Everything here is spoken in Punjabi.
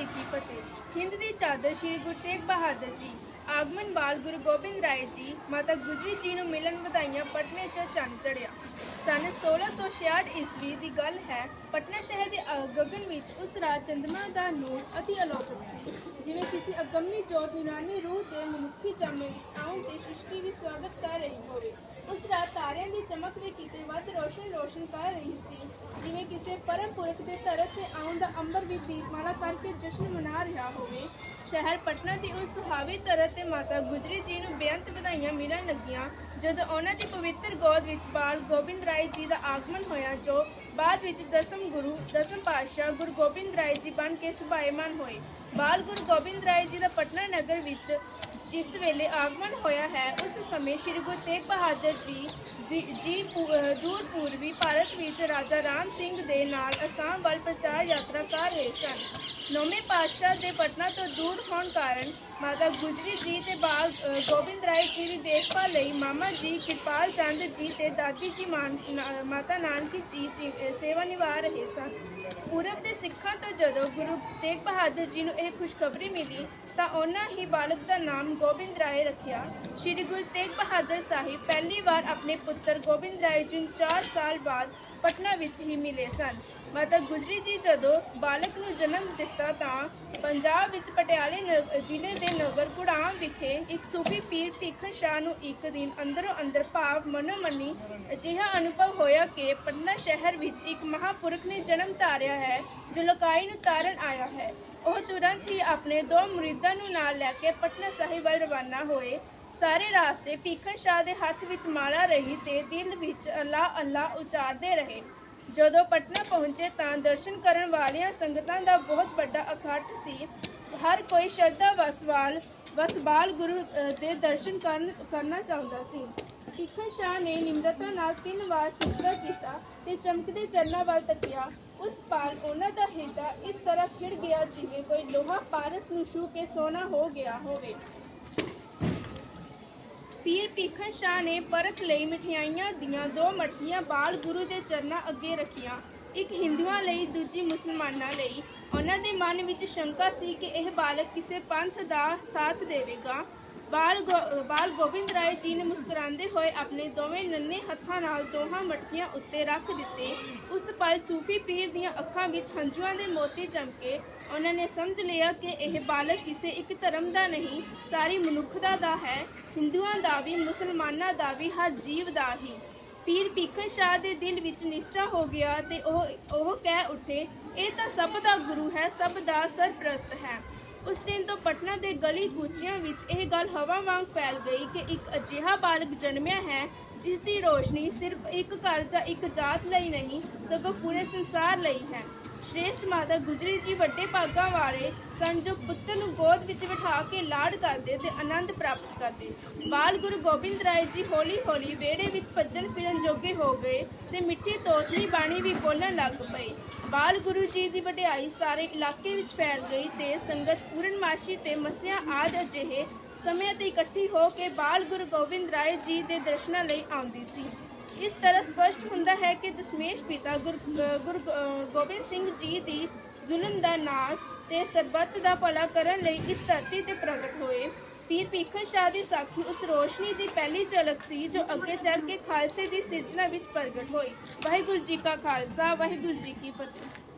ਜੀ ਕੀ ਫਤਿਹ ਹਿੰਦ ਦੀ ਚਾਦਰ ਸ੍ਰੀ ਗੁਰੂ ਤੇਗ ਬਹਾਦਰ ਜੀ, ਆਗਮਨ ਬਾਲ ਗੁਰੂ ਗੋਬਿੰਦ ਰਾਏ ਜੀ, ਮਾਤਾ ਗੁਜਰੀ ਜੀ ਨੂੰ ਮਿਲਣ ਵਧਾਈਆਂ ਪਟਨੇ 'ਚ ਚੰਨ ਚੜਿਆ ਸਨ 1666 ਈਸਵੀ ਦੀ ਗੱਲ ਹੈ, ਪਟਨਾ ਸ਼ਹਿਰ ਦੇ ਅ- ਗਗਨ ਵਿੱਚ ਉਸ ਰਾਤ ਚੰਦਮਾ ਦਾ ਨੂਰ ਅਤੀ ਅਲੌਕਿਕ ਸੀ। ਜਿਵੇਂ ਕਿਸੇ ਅਗੰਮੀ ਜੋਤ ਯੂਨਾਨੀ ਰੂਹ ਦੇ ਮਨੁੱਖੀ ਜਾਮੇ ਵਿੱਚ ਆਉਣ ਤੇ ਸ੍ਰਿਸ਼ਟੀ ਵੀ ਸਵਾਗਤ ਕਰ ਰਹੀ ਚਮਕ ਵੀ ਕਿਤੇ ਵੱਧ ਰੋਸ਼ਨ ਰੋਸ਼ਨ ਕਰ ਰਹੀ ਸੀ। ਜਿਵੇਂ ਕਿਸੇ ਪਰਮ ਪੁਰਖ ਦੇ ਧਰਤ ਤੇ ਆਉਣ ਦਾ ਅੰਬਰ ਵੀ ਦੀਪਮਾਲਾ ਕਰਕੇ ਜਸ਼ਨ ਮਨਾ ਰਿਹਾ ਹੋਵੇ। ਸ਼ਹਿਰ ਪਟਨਾ ਦੀ ਉਸ ਸੁਹਾਵੀ ਧਰਤ ਤੇ ਮਾਤਾ ਗੁਜਰੀ ਜੀ ਨੂੰ ਬੇਅੰਤ ਵਧਾਈਆਂ ਮਿਲਣ ਲੱਗੀਆਂ। ਜਦੋਂ ਉਹਨਾਂ ਦੀ ਪਵਿੱਤਰ ਗੋਦ ਵਿੱਚ ਬਾਲ ਗੋਬਿੰਦ ਰਾਏ ਜੀ ਦਾ ਆਗਮਨ ਹੋਇਆ, ਜੋ ਬਾਅਦ ਵਿੱਚ ਦਸਮ ਗੁਰੂ, ਦਸਮ ਪਾਤਸ਼ਾਹ ਗੁਰੂ ਗੋਬਿੰਦ ਰਾਏ ਜੀ ਬਣ ਕੇ ਸੁਭਾਏਮਾਨ ਹੋਏ। ਬਾਲ ਗੁਰੂ ਗੋਬਿੰਦ ਰਾਏ ਜੀ ਦਾ ਪਟਨਾ ਨਗਰ ਵਿੱਚ ਜਿਸ ਵੇਲੇ ਆਗਮਨ ਹੋਇਆ ਹੈ, ਉਸ ਸਮੇਂ ਸ੍ਰੀ ਗੁਰੂ ਤੇਗ ਬਹਾਦਰ ਜੀ ਦੀ- ਜੀ ਪੂ- ਦੂਰ ਪੂਰਬੀ ਭਾਰਤ ਵਿੱਚ ਰਾਜਾ ਰਾਮ ਸਿੰਘ ਦੇ ਨਾਲ ਅਸਾਮ ਵੱਲ ਪ੍ਰਚਾਰ ਯਾਤਰਾ ਕਰ ਰਹੇ ਸਨ। ਨੌਵੇਂ ਪਾਤਸ਼ਾਹ ਦੇ ਪਟਨਾ ਤੋਂ ਦੂਰ ਹੋਣ ਕਾਰਨ ਮਾਤਾ ਗੁਜਰੀ ਜੀ ਤੇ ਬਾਲ ਗੋਬਿੰਦ ਰਾਏ ਜੀ ਦੀ ਦੇਖਭਾਲ ਲਈ ਮਾਮਾ ਜੀ ਕਿਰਪਾਲ ਚੰਦ ਜੀ ਤੇ ਦਾਦੀ ਜੀ ਮਾਨ- ਮਾਤਾ ਨਾਨਕੀ ਜੀ ਜੀ ਸੇਵਾ ਨਿਭਾ ਰਹੇ ਸਨ। ਪੂਰਬ ਦੇ ਸਿੱਖਾਂ ਤੋਂ ਜਦੋਂ ਗੁਰੂ ਤੇਗ ਬਹਾਦਰ ਜੀ ਨੂੰ ਇਹ ਖੁਸ਼ਖਬਰੀ ਮਿਲੀ, ਤਾਂ ਉਹਨਾਂ ਹੀ ਬਾਲਕ ਦਾ ਨਾਮ ਗੋਬਿੰਦ ਰਾਏ ਰੱਖਿਆ। ਸ੍ਰੀ ਗੁਰੂ ਤੇਗ ਬਹਾਦਰ ਸਾਹਿਬ ਪਹਿਲੀ ਵਾਰ ਆਪਣੇ ਪੁੱਤਰ ਗੋਬਿੰਦ ਰਾਏ ਜੀ ਨੂੰ 4 ਸਾਲ ਬਾਅਦ ਪਟਨਾ ਵਿੱਚ ਹੀ ਮਿਲੇ ਸਨ। ਮਾਤਾ ਗੁਜਰੀ ਜੀ ਜਦੋਂ ਬਾਲਕ ਨੂੰ ਜਨਮ ਦਿੱਤਾ ਤਾਂ ਪੰਜਾਬ ਵਿੱਚ ਪਟਿਆਲੇ ਨ- ਜ਼ਿਲ੍ਹੇ ਦੇ ਨਗਰ ਕੁੜਾਮ ਵਿਖੇ ਇੱਕ ਸੂਫੀ ਪੀਰ ਭੀਖਨ ਸ਼ਾਹ ਨੂੰ ਇੱਕ ਦਿਨ ਅੰਦਰੋਂ ਅੰਦਰ ਭਾਵ ਮਨੋਮਨੀ ਅਜਿਹਾ ਅਨੁਭਵ ਹੋਇਆ ਕਿ ਪਟਨਾ ਸ਼ਹਿਰ ਵਿੱਚ ਇੱਕ ਮਹਾਪੁਰਖ ਨੇ ਜਨਮ ਧਾਰਿਆ ਹੈ, ਜੋ ਲੋਕਾਈ ਨੂੰ ਤਾਰਨ ਆਇਆ ਹੈ। ਉਹ ਤੁਰੰਤ ਹੀ ਆਪਣੇ ਦੋ ਮੁਰੀਦਾਂ ਨੂੰ ਨਾਲ ਲੈ ਕੇ ਪਟਨਾ ਸਾਹਿਬ ਵੱਲ ਰਵਾਨਾ ਹੋਏ। ਸਾਰੇ ਰਾਸਤੇ ਭੀਖਨ ਸ਼ਾਹ ਦੇ ਹੱਥ ਵਿੱਚ ਮਾਲਾ ਰਹੀ ਤੇ ਦਿਲ ਵਿੱਚ ਅੱਲਾ ਅੱਲਾ ਉਚਾਰਦੇ ਰਹੇ। ਜਦੋਂ ਪਟਨਾ ਪਹੁੰਚੇ ਤਾਂ ਦਰਸ਼ਨ ਕਰਨ ਵਾਲੀਆਂ ਸੰਗਤਾਂ ਦਾ ਬਹੁਤ ਵੱਡਾ ਇਕੱਠ ਸੀ। ਹਰ ਕੋਈ ਸ਼ਰਧਾ ਵਸਵਾਲ, ਵਸਬਾਲ ਗੁਰੂ ਦੇ ਦਰਸ਼ਨ ਕਰਨ, ਕਰਨਾ ਚਾਹੁੰਦਾ ਸੀ। ਭੀਖਨ ਸ਼ਾਹ ਨੇ ਨਿਮਰਤਾ ਨਾਲ ਤਿੰਨ ਵਾਰ ਸਿਜਦਾ ਕੀਤਾ ਤੇ ਚਮਕਦੇ ਚਰਨਾਂ ਵੱਲ ਤੱਕਿਆ। ਉਸ ਪਾਰ ਉਹਨਾਂ ਦਾ ਹਿਰਦਾ ਇਸ ਤਰ੍ਹਾਂ ਖਿੜ ਗਿਆ ਜਿਵੇਂ ਕੋਈ ਲੋਹਾ ਪਾਰਸ ਨੂੰ ਛੂ ਕੇ ਸੋਨਾ ਹੋ ਗਿਆ ਹੋਵੇ। ਪੀਰ ਭੀਖਣ ਸ਼ਾਹ ਨੇ ਪਰਖ ਲਈ ਮਠਿਆਈਆਂ ਦੀਆਂ ਦੋ ਮਟਕੀਆਂ ਬਾਲ ਗੁਰੂ ਦੇ ਚਰਨਾਂ ਅੱਗੇ ਰੱਖੀਆਂ। ਇੱਕ ਹਿੰਦੂਆਂ ਲਈ, ਦੂਜੀ ਮੁਸਲਮਾਨਾਂ ਲਈ। ਉਹਨਾਂ ਦੇ ਮਨ ਵਿੱਚ ਸ਼ੰਕਾ ਸੀ ਕਿ ਇਹ ਬਾਲਕ ਕਿਸੇ ਪੰਥ ਦਾ ਸਾਥ ਦੇਵੇਗਾ। ਬਾਲ ਗੋ- ਬਾਲ ਗੋਬਿੰਦ ਰਾਏ ਜੀ ਨੇ ਮੁਸਕਰਾਉਂਦੇ ਹੋਏ ਆਪਣੇ ਦੋਵੇਂ ਨੰਨੇ ਹੱਥਾਂ ਨਾਲ ਦੋਹਾਂ ਮਟਕੀਆਂ ਉੱਤੇ ਰੱਖ ਦਿੱਤੇ। ਉਸ ਪਲ ਸੂਫੀ ਪੀਰ ਦੀਆਂ ਅੱਖਾਂ ਵਿੱਚ ਹੰਝੂਆਂ ਦੇ ਮੋਤੀ ਚਮਕੇ। ਉਹਨਾਂ ਨੇ ਸਮਝ ਲਿਆ ਕਿ ਇਹ ਬਾਲਕ ਕਿਸੇ ਇੱਕ ਧਰਮ ਦਾ ਨਹੀਂ, ਸਾਰੀ ਮਨੁੱਖਤਾ ਦਾ ਹੈ। ਹਿੰਦੂਆਂ ਦਾ ਵੀ, ਮੁਸਲਮਾਨਾਂ ਦਾ ਵੀ, ਹਰ ਜੀਵ ਦਾ ਹੀ। ਪੀਰ ਭੀਖਨ ਸ਼ਾਹ ਦੇ ਦਿਲ ਵਿੱਚ ਨਿਸ਼ਚਾ ਹੋ ਗਿਆ ਤੇ ਉਹ ਉਹ ਕਹਿ ਉੱਠੇ, ਇਹ ਤਾਂ ਸਭ ਦਾ ਗੁਰੂ ਹੈ, ਸਭ ਦਾ ਸਰਪ੍ਰਸਤ ਹੈ। ਉਸ ਦਿਨ ਤੋਂ ਪਟਨਾ ਦੇ ਗਲੀ ਕੂਚਿਆਂ ਵਿੱਚ ਇਹ ਗੱਲ ਹਵਾ ਵਾਂਗ ਫੈਲ ਗਈ ਕਿ ਇੱਕ ਅਜਿਹਾ ਬਾਲਕ ਜਨਮਿਆ ਹੈ ਜਿਸ ਦੀ ਰੋਸ਼ਨੀ ਸਿਰਫ ਇੱਕ ਘਰ ਜਾਂ ਇੱਕ ਜਾਤ ਲਈ ਨਹੀਂ, ਸਗੋਂ ਪੂਰੇ ਸੰਸਾਰ ਲਈ ਹੈ। ਸ਼੍ਰੇਸ਼ਟ ਮਾਤਾ ਗੁਜਰੀ ਜੀ ਵੱਡੇ ਭਾਗਾਂ ਵਾਲੇ ਸਨ ਜੋ ਪੁੱਤਰ ਨੂੰ ਗੋਦ ਵਿੱਚ ਬਿਠਾ ਕੇ ਲਾਡ ਕਰਦੇ ਤੇ ਆਨੰਦ ਪ੍ਰਾਪਤ ਕਰਦੇ। ਬਾਲ ਗੁਰੂ ਗੋਬਿੰਦ ਰਾਏ ਜੀ ਹੌਲੀ ਹੌਲੀ ਵਿਹੜੇ ਵਿੱਚ ਭੱਜਣ ਫਿਰਨ ਜੋਗੇ ਹੋ ਗਏ ਤੇ ਮਿੱਠੀ ਤੋਤਲੀ ਬਾਣੀ ਵੀ ਬੋਲਣ ਲੱਗ ਪਏ। ਬਾਲ ਗੁਰੂ ਜੀ ਦੀ ਵਡਿਆਈ ਸਾਰੇ ਇਲਾਕੇ ਵਿੱਚ ਫੈਲ ਗਈ ਤੇ ਸੰਗਤ ਪੂਰਨਮਾਸ਼ੀ ਤੇ ਮਸਿਆ ਆਦ ਅਜਿਹੇ ਸਮੇਂ ਤੇ ਇਕੱਠੀ ਹੋ ਕੇ ਬਾਲ ਗੁਰੂ ਗੋਬਿੰਦ ਰਾਏ ਜੀ ਦੇ ਦਰਸ਼ਨਾਂ ਲਈ ਆਉਂਦੀ ਸੀ। ਇਸ ਤਰ੍ਹਾਂ ਸਪਸ਼ਟ ਹੁੰਦਾ ਹੈ ਕਿ ਦਸ਼ਮੇਸ਼ ਪਿਤਾ ਗੁਰ ਗੁਰੂ ਗੋਬਿੰਦ ਸਿੰਘ ਜੀ ਦੀ ਜ਼ੁਲਮ ਦਾ ਨਾਸ਼ ਤੇ ਸਰਬੱਤ ਦਾ ਭਲਾ ਕਰਨ ਲਈ ਇਸ ਧਰਤੀ ਤੇ ਪ੍ਰਗਟ ਹੋਏ। ਪੀਰ ਭੀਖਨ ਸ਼ਾਹ ਦੀ ਸਾਖੀ ਉਸ ਰੋਸ਼ਨੀ ਦੀ ਪਹਿਲੀ ਝਲਕ ਸੀ ਜੋ ਅੱਗੇ ਚੱਲ ਕੇ ਖਾਲਸੇ ਦੀ ਸਿਰਜਣਾ ਵਿੱਚ ਪ੍ਰਗਟ ਹੋਈ। ਵਾਹਿਗੁਰੂ ਜੀ ਕਾ ਖਾਲਸਾ, ਵਾਹਿਗੁਰੂ ਜੀ ਕੀ ਫਤਿਹ।